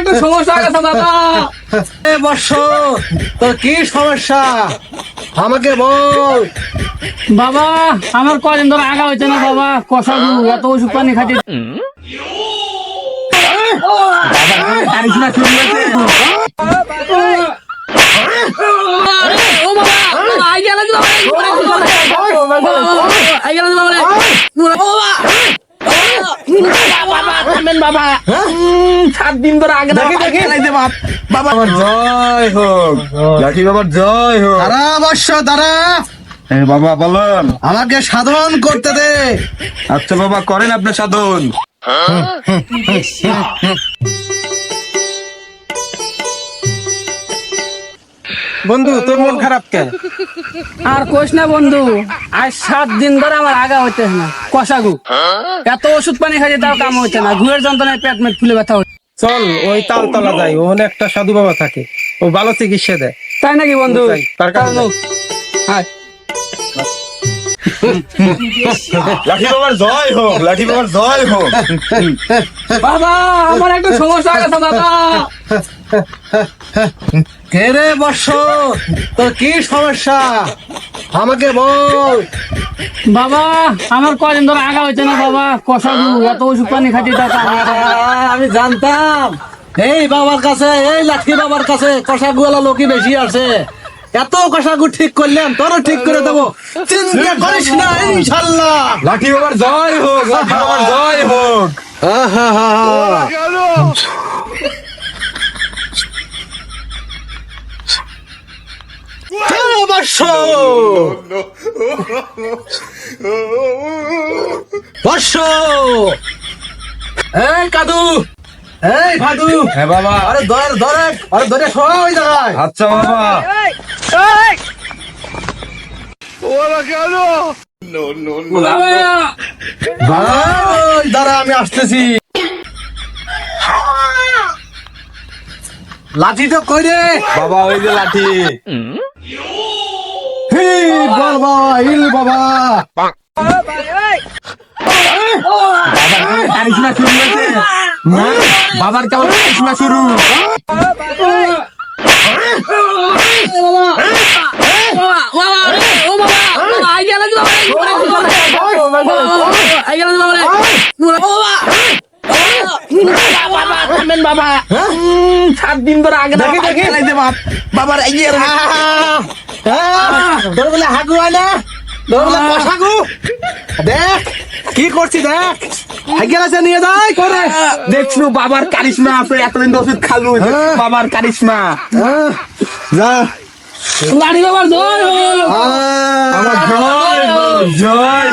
একটু সমস্যা হয়ে গেছে বাবা এ বর্ষ তোর কি সমস্যা? আমাকে বল। বাবা আমার কদিন ধরে আগা হইছে না বাবা। কষা এত ওষুধ পানি খাচ্ছি। জানিস না শুরু হয়েছে ও বাবা বাবা, আই গেল কি বাবা? আই গেল কি বাবা? ও বাবা! বাবা। উম, সাত দিন ধরে আগে দেখি, দেখি। বাবা। জয় হোক। লাঠি বাবার জয় হোক। তারা অবশ্য দাঁড়া। হ্যাঁ বাবা বলেন আমাকে সাধন করতে দে। আচ্ছা বাবা করেন আপনি সাধন। বন্ধু তোর মন খারাপ কেন আর কোষ না বন্ধু আজ সাত দিন ধরে আমার আগা হইতে না কষাগু। এত ওষুধ পানি খাইছে তাও কাম হইছে না ঘুরের যন্ত্রণায় পেট মেট ফুলে ব্যথা হচ্ছে চল ওই তালতলা যাই ওখানে একটা সাধু বাবা থাকে ও ভালো চিকিৎসা দেয়। তাই নাকি বন্ধু? তার কাছে। হায়। লাঠি বাবার জয় হোক লাঠি বাবার জয় হোক। বাবা আমার একটা সমস্যা গেছে বাবা। কে রে বর্ষ? তোর কি সমস্যা? আমাকে বল। বাবা আমার কদিন ধরে আগা হইছে না বাবা? কষাগু এত ওষুধ পানি। আহ, আমি জানতাম। এই বাবার কাছে এই লাঠি বাবার কাছে কষাগুলা লোকই বেশি আছে এত কষাগু ঠিক করলাম তোরও ঠিক করে দেবো। চিন্তা করিস না ইনশাল্লাহ। লাঠি বাবার জয় হোক লাঠি বাবার জয় হোক। আহা বর্ষ বর্ষ এই কাদু! এই ভাদু! হ্যাঁ বাবা। আরে ধর ধরে আরে ধরে শোয়া ওই জায়গায়। আচ্ছা বাবা। বাবা, ওই দাঁড়া আমি আসতেছি। লাঠি তো কই রে? বাবা ওই যে লাঠি। বাবা হিল বাবা কারিশমা শুরু হয়েছে না, বাবার কেমন কারিশমা শুরু বাবা, বাবা, ও বাবা, বাবা, আই গেল কি বাবা? আই গেল কি বাবা? ও বাবা! বাবা, থামেন বাবা। উম, সাত দিন ধরে আগে দেখি, দেখি। বাবার তোর বলে হাগু হয় না? তোর বলে কষাগু দেখ কি করছি দেখ? আছে নিয়ে যাই করে। দেখছ বাবার কারিশমা আছে এতদিন ওষুধ খালু হ্যাঁ। বাবার কারিশমা। হ্যাঁ, যা। লাড়ি বাবার জয় আমার জয় জয়